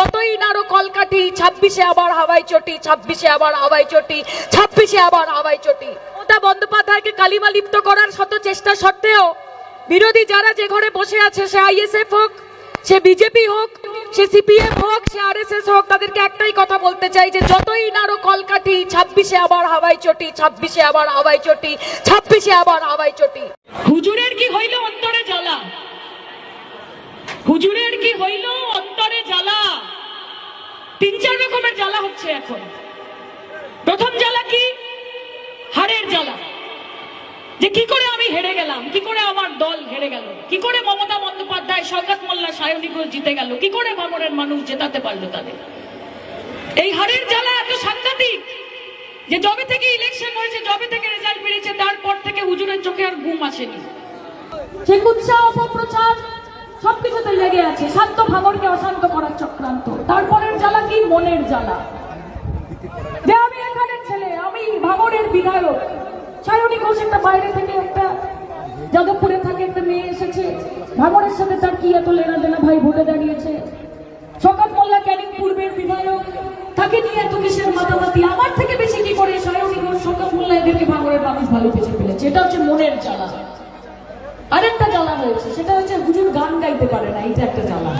যতই নাড়ো কলকাঠি, ছাব্বিশে আবার হাওয়াই চটি, ছাব্বিশে আবার হাওয়াই চটি, ছাব্বিশে আবার হাওয়াই চটি। মমতা বন্দ্যোপাধ্যায়কে কালিমা লিপ্ত করার শত চেষ্টা সত্ত্বেও বিরোধী যারা যে ঘরে বসে আছে, সে আইএসএফ হোক, সে বিজেপি হোক, সে সিপিএম হোক, সে আরএসএস হোক, তাদেরকে একটাই কথা বলতে চাই যে যতই নাড়ো কলকাঠি, ছাব্বিশে আবার হাওয়াই চটি, ছাব্বিশে আবার হাওয়াই চটি, ছাব্বিশে আবার হাওয়াই চটি। হুজুরের কি হইল অন্তরে জ্বালা? হুজুরের কি হইল? অন্তরে জ্বালা। তিন, চার রকমের জ্বালা হচ্ছে এখন। প্রথম জ্বালা কি? হারের জ্বালা। যে কি করে আমি হেরে গেলাম? কি করে আমার দল হেরে গেল? কি করে মমতা বন্দ্যোপাধ্যায়, শওকত মোল্লা, সায়নী ঘোষ জিতে গেল? কি করে ভাঙরের মানুষ জেতাতে পারল তাদের? এই হারের জ্বালা এত সাংঘাতিক যে জবে থেকে ইলেকশন হয়েছে জবে থেকে রেজাল্ট বেরিয়েছে, তারপর থেকে হুজুরের চোখে আর ঘুম আসেনি। অপপ্রচার সবকিছুতে লেগে আছে। শান্ত ভাঙরকে অশান্ত করার চক্রান্ত। তারপরের জ্বালা কি? মনের জ্বালা। যে আমি এখানে ছেলে, আমি ভাঙরের বিধায়ক। সায়নী ঘোষ একটা বাইরে থেকে একটা যাদবপুরে থাকে, একটা মেয়ে এসেছে। ভাঙরের সাথে তার কি এত লেনা দেনা ভাই ভোটে দাঁড়িয়েছে? শকাত মোল্লা ক্যানিং পূর্বের বিধায়ক। তাকে নিয়ে এত কিসের মাতামাতি? আমার থেকে বেশি কি করে সায়নী ঘোষ, শকাত মোল্লা এদেরকে ভাঙরের মানুষ ভালো বেঁচে ফেলেছে? এটা হচ্ছে মনের জ্বালা। আরেকটা জ্বালা রয়েছে সেটা হচ্ছে হুজুর গান গাইতে পারে না, এইটা একটা জ্বালা।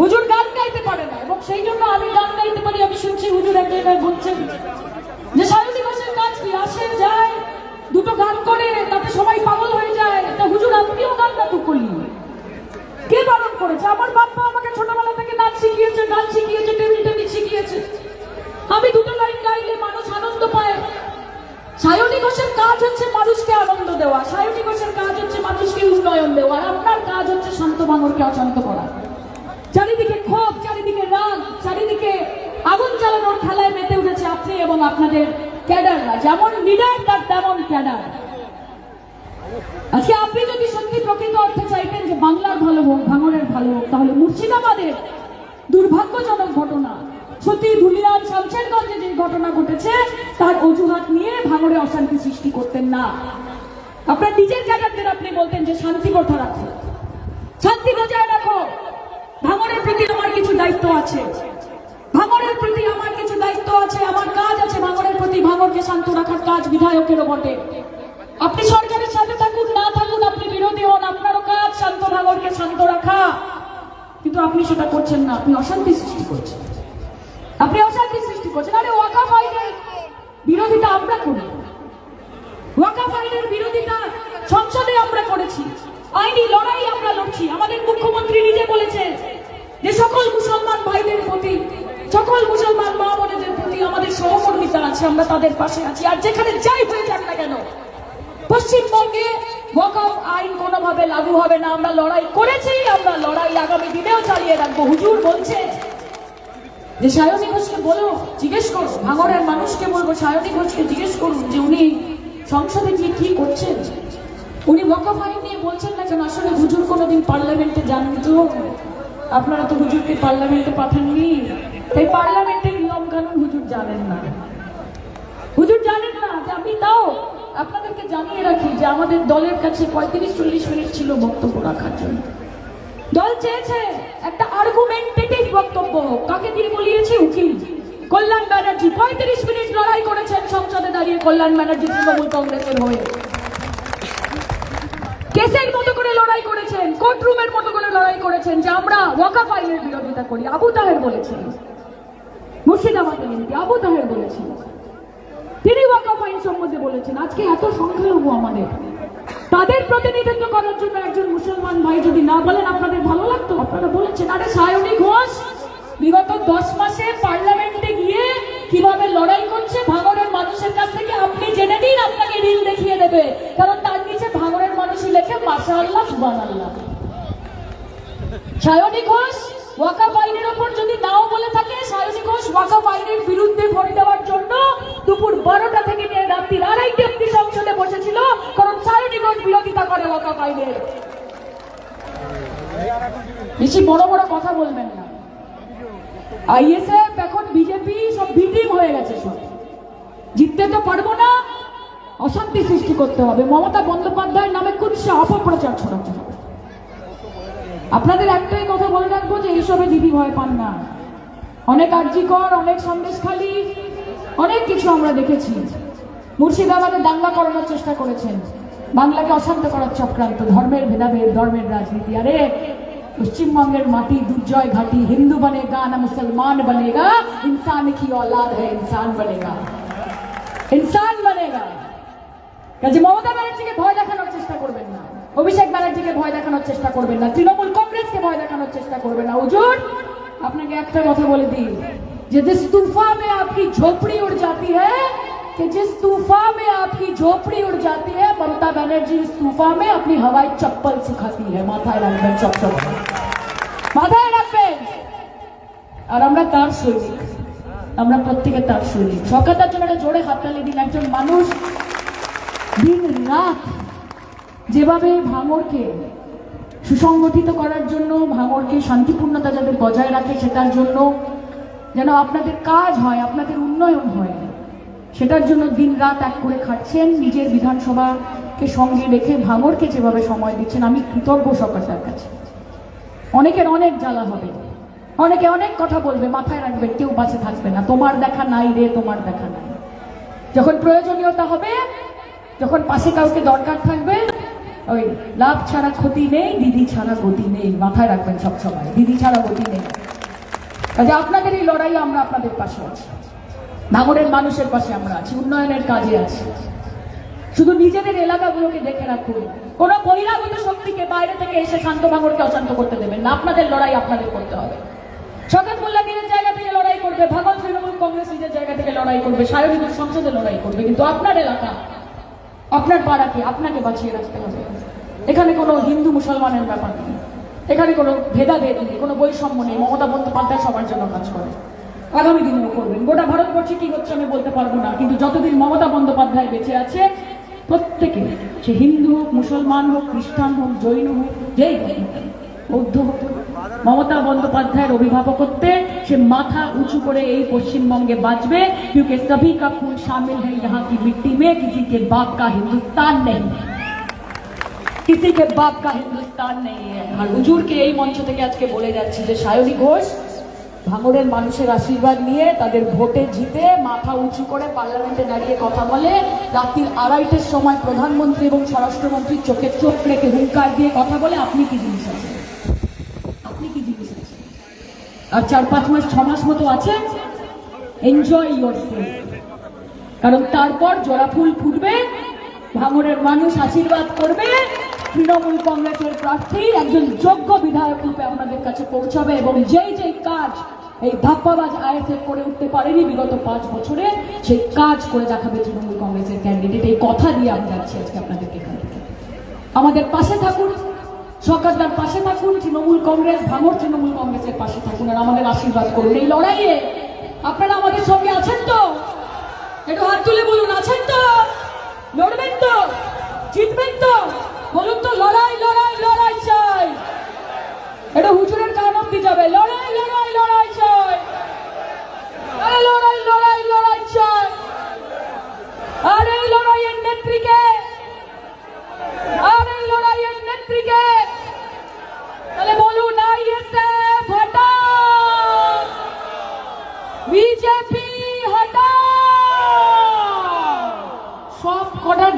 হুজুর গান গাইতে পারে না, এবং সেই জন্য আমি গান গাইতে পারি, আমি শুনছি হুজুর এক জায়গায় বলছেন যে সায়নী ঘোষের কাজ কি? আসে, যায়, দুটো গান করে, তাতে সবাই পাগল হয়ে যায়। তা হুজুর, আপনিও গান না তো করি কে বারণ করেছে? আমার বাপ্পা আমাকে ছোটবেলা থেকে নাচ শিখিয়েছে, গান শিখিয়েছে টেবিল টেবিল শিখিয়েছে আমি দুটো লাইন গাইলে মানুষ আনন্দ পায় সায়নী ঘোষের কাজ হচ্ছে মানুষকে আনন্দ দেওয়া। সায়নী ঘোষের কাজ হচ্ছে মানুষকে উন্নয়ন দেওয়া। আপনার কাজ হচ্ছে শান্ত ভাঙরকে অশান্ত করা। চারিদিকে ক্ষোভ, চারিদিকে রাগ, চারিদিকে আগুন জ্বালানোর খেলায় মেতে উঠেছে আপনি এবং আপনাদের ক্যাডাররা। যেমন লিডার, তার তেমন ক্যাডার। আজকে আপনি যদি সত্যি প্রকৃত অর্থে চাইতেন যে বাংলার ভালো হোক ভাঙনের ভালো হোক, তাহলে মুর্শিদাবাদের দুর্ভাগ্যজনক ঘটনা সত্যি ধুলিয়ান শামশেরগঞ্জে যে ঘটনা ঘটেছে, তার অজুহাত নিয়ে ভাঙড়ে অশান্তি সৃষ্টি করতেন না। আপনার নিজের ক্যাডারদের আপনি বলতেন যে শান্তি কথা রাখো? শান্তি বজায় রাখো। ভাঙড়ের প্রতি আমার কিছু দায়িত্ব আছে। ভাঙড়ের প্রতি আমার কিছু দায়িত্ব আছে, আমার কাজ আছে ভাঙড়ের প্রতি। ভাঙড়কে শান্ত রাখার কাজ বিধায়কেরও বটে। আপনি সরকারের সাথে থাকুন, না থাকুন, আপনি বিরোধী হন, আপনারও কাজ শান্ত, ভাঙড়কে শান্ত রাখা। কিন্তু আপনি সেটা করছেন না, আপনি অশান্তি সৃষ্টি করছেন। আপনি অশান্তি সৃষ্টি করছেন। আরে ওয়াকাফ আইনের বিরোধিতা আমরা করি। ওয়াকাফ আইনের বিরোধিতা সংসদে আমরা করেছি। আইনি লড়াই আমরা লড়ছি। আমাদের মুখ্যমন্ত্রী নিজে বলেছেন যে সকল মুসলমান ভাইদের প্রতি, সকল মুসলমান মা বোনেদের প্রতি আমাদের সহকর্মিতা আছে, আমরা তাদের পাশে আছি। আর যেখানে যাই হয়ে যাক না কেন, পশ্চিমবঙ্গে ওয়াকফ আইন কোনোভাবে লাগু হবে না। আমরা লড়াই করেছি, আমরা লড়াই আগামী দিনেও চালিয়ে রাখব। হুজুর বলছে যে সায়নী ঘোষকে বলো, জিজ্ঞেস করো। ভাঙড়ের মানুষকে বলব, সায়নী ঘোষকে জিজ্ঞেস করুন যে উনি সংসদে গিয়ে কি করছেন? উনি ওয়াকফ আইন নিয়ে বলছেন না কেন? আসলে হুজুর কোনোদিন পার্লামেন্টে যাননি তো। আপনারা তো হুজুরকে পার্লামেন্টে পাঠাননি। তাই পার্লামেন্টের নিয়ম কানুন হুজুর জানেন না। হুজুর জানেন না যে আমি তাও আপনাদেরকে জানিয়ে রাখি যে আমাদের দলের কাছে পঁয়ত্রিশ, চল্লিশ মিনিট ছিল বক্তব্য রাখার জন্য। দল চেয়েছে একটা আর্গুমেন্টেটিভ বক্তব্য কাকে দিয়ে বলিয়েছে? উকিল। কল্যাণ ব্যানার্জি, পঁয়ত্রিশ মিনিট লড়াই করেছেন সংসদে দাঁড়িয়ে কল্যাণ ব্যানার্জি, তৃণমূল কংগ্রেসের হয়ে। কেসের মতো করে লড়াই করেছেন কোর্ট রুমের মতো করে লড়াই করেছেন যে আমরা ওয়াকাফ আইনের বিরোধিতা করি। আবু তাহের বলেছেন। মুর্শিদাবাদের এমপি আবু তাহের বলেছেন। তিনি ওয়াকাফ আইন সম্বন্ধে বলেছেন। আজকে এত সংখ্যালঘু আমাদের। তাদের প্রতিনিধিত্ব করার জন্য একজন মুসলমান ভাই যদি না বলেন আপনাদের ভালো লাগতো? আপনারা বলেছেন, আরে সায়নী ঘোষ, বিগত দশ মাসে পার্লামেন্টে গিয়ে কীভাবে লড়াই করছে ভাঙরের মানুষের কাছ থেকে আপনি জেনে নিন, আপনাকে রিল দেখিয়ে দেবে। কারণ তার নিচে ভাঙরের মানুষই লেখে মাসা আল্লাহ সুবান আল্লাহ সায়নী ঘোষ ওপর যদি নাও বলে থাকে বিরুদ্ধে দেওয়ার জন্য দুপুর বারোটা থেকে বসেছিল, কারণ করে বেশি বড় বড় কথা বলবেন না। এখন বিজেপি, সব হয়ে গেছে সব। জিততে তো পারব না, অশান্তি সৃষ্টি করতে হবে। মমতা বন্দ্যোপাধ্যায়ের নামে কুৎসা অপপ্রচার ছড়াতে হবে আপনাদের একটাই কথা বলে রাখবো যে এইসবে দিদি ভয় পান না অনেক আর্যিকর অনেক সন্দেশখালী অনেক কিছু আমরা দেখেছি মুর্শিদাবাদে দাঙ্গা করানোর চেষ্টা করেছেন বাংলাকে অশান্ত করার চক্রান্ত ধর্মের ভেদাভেদ ধর্মের রাজনীতি আরে পশ্চিমবঙ্গের মাটি দুর্জয় ঘাটি হিন্দু বনেগা না মুসলমান বনেগা ইনসান কি औलाद है इंसान बनेगा ইনসান বনেগা কাজে মমতা ব্যানার্জিকে ভয় দেখানোর চেষ্টা করবেন না অভিষেক ব্যানার্জিকে ভয় দেখানোর চেষ্টা করবেন না তৃণমূল কংগ্রেসকে ভয় দেখানোর চেষ্টা করবেন না হুজুর আপনাকে একটা কথা বলে দিই যে जिस तूफा में आपकी झोपड़ी उड़ जाती है कि जिस तूफा में आपकी झोपड़ी उड़ जाती है ममता बनर्जी इस तूफा में अपनी हवाई चप्पल सुखाती है মাথায় রাখবেন সব সময় মাথায় রাখবেন আর আমরা তার সৈনিক আমরা প্রত্যেকে তার সৈনিক সরকারটার জন্য একটা জোরে হাততালি দিন একজন মানুষ দিন রাত যেভাবে ভাঙরকে সুসংগঠিত করার জন্য ভাঙরকে শান্তিপূর্ণতা যাতে বজায় রাখে সেটার জন্য যেন আপনাদের কাজ হয়, আপনাদের উন্নয়ন হয়, সেটার জন্য দিন রাত এক করে খাটছেন। নিজের বিধানসভাকে সঙ্গে রেখে ভাঙরকে যেভাবে সময় দিচ্ছেন, আমি কৃতজ্ঞ সরকারটার কাছে। অনেকের অনেক জ্বালা হবে। অনেকে অনেক কথা বলবে, মাথায় রাখবে কেউ বাঁচে থাকবে না। তোমার দেখা নাই রে, তোমার দেখা নাই। যখন প্রয়োজনীয়তা হবে, যখন পাশে কাউকে দরকার থাকবে ওই লাভ ছাড়া ক্ষতি নেই, দিদি ছাড়া গতি নেই। মাথায় রাখবেন সব সময়, দিদি ছাড়া গতি নেই। কাজে আপনাদের এই লড়াই আমরা আপনাদের পাশে আছি। ভাঙরের মানুষের পাশে আমরা আছি, উন্নয়নের কাজে আছি। শুধু নিজেদের এলাকাগুলোকে দেখে রাখুন। কোন বহিরাগত শক্তিকে বাইরে থেকে এসে শান্ত ভাঙরকে অশান্ত করতে দেবেন না। আপনাদের লড়াই আপনাদের করতে হবে। শকাত মোল্লা নিজের জায়গা থেকে লড়াই করবে, ভাগল তৃণমূল কংগ্রেস নিজের জায়গা থেকে লড়াই করবে সায়নিকুর সংসদে লড়াই করবে, কিন্তু আপনার এলাকা আপনার পাড়াকে আপনাকে বাঁচিয়ে রাখতে হবে। এখানে কোনো হিন্দু মুসলমানের ব্যাপার নেই। এখানে কোনো ভেদাভেদ নেই, কোনো বৈষম্য নেই। মমতা বন্দ্যোপাধ্যায় সবার জন্য কাজ করে। আগামী দিনেও করবেন। গোটা ভারতবর্ষে কি হচ্ছে আমি বলতে পারব না। কিন্তু যতদিন মমতা বন্দ্যোপাধ্যায় বেঁচে আছে, প্রত্যেকে সে হিন্দু হোক, মুসলমান হোক, খ্রিস্টান হোক, জৈন হোক, যেই হোক বৌদ্ধ হোক মমতা বন্দ্যোপাধ্যায়ের অভিভাবকত্বে সে মাথা উঁচু করে এই পশ্চিমবঙ্গে বাঁচবে क्योंकि सभी का खून शामिल है यहाँ की मिट्टी में किसी के बाप का हिंदुस्तान नहीं किसी के बाप का हिंदुस्तान नहीं है আর হুজুরকে এই মঞ্চ থেকে আজকে বলে যাচ্ছি যে সায়নী ঘোষ ভাঙড়ের মানুষের আশীর্বাদ নিয়ে তাদের ভোটে জিতে মাথা উঁচু করে পার্লামেন্টে দাঁড়িয়ে কথা বলে রাত্রির আড়াইটের সময় প্রধানমন্ত্রী এবং স্বরাষ্ট্রমন্ত্রীর চোখে চোখ রেখে হুঙ্কার দিয়ে কথা বলে আপনি কি জিনিস আছেন আর চার পাঁচ মাস, ছ মাস মতো আছে। এনজয় ইয়োর কারণ তারপর জোড়া ফুল ফুটবে ভাঙরের মানুষ আশীর্বাদ করবে, তৃণমূল কংগ্রেসের প্রার্থী একজন যোগ্য বিধায়ক রূপে আপনাদের কাছে পৌঁছাবে এবং যেই যেই কাজ এই ধাপ্পাবাজ আইএসএফ করে উঠতে পারেনি বিগত পাঁচ বছরে, সেই কাজ করে দেখাবে তৃণমূল কংগ্রেসের ক্যান্ডিডেট এই কথা দিয়ে আমি যাচ্ছি আজকে আপনাদেরকে আমাদের পাশে থাকুন। সরকারদার পাশে থাকুন, তৃণমূল কংগ্রেস, ভাঙর তৃণমূল কংগ্রেসের পাশে থাকুন আর আমাদের আশীর্বাদ করুন। এই লড়াইয়ে আপনারা আমাদের সঙ্গে আছেন তো? একটু হাত তুলে বলুন, আছেন তো? লড়বেন তো? জিতবেন তো? বলুন তো, লড়াই লড়াই লড়াই চাই। এটা হুজুরের কারণ অব্দি যাবে। লড়াই লড়াই লড়াই চাই।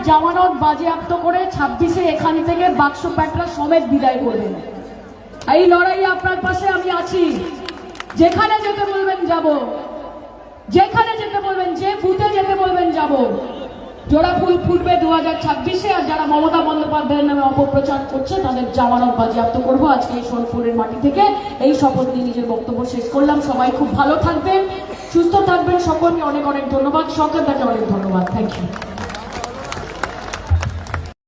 জামানত বাজেয়াপ্ত করে ছাব্বিশে এখান থেকে বাক্স প্যাটরা সমেত বিদায় করবেন। এই লড়াই আপনার পাশে আমি আছি। যেখানে যেতে বলবেন যাব। যেখানে যেতে বলবেন, যে বুথে যেতে বলবেন যাব। জোড়া ফুল ফুটবে দু হাজার ছাব্বিশে আর যারা মমতা বন্দ্যোপাধ্যায়ের নামে অপপ্রচার করছে, তাদের জামানত বাজেয়াপ্ত করব আজকে এই সোনপুরের মাটি থেকে। এই শপথ নিয়ে নিজের বক্তব্য শেষ করলাম। সবাই খুব ভালো থাকবেন, সুস্থ থাকবেন। সকলকে অনেক অনেক ধন্যবাদ। সরকারদাকে অনেক ধন্যবাদ। Thank you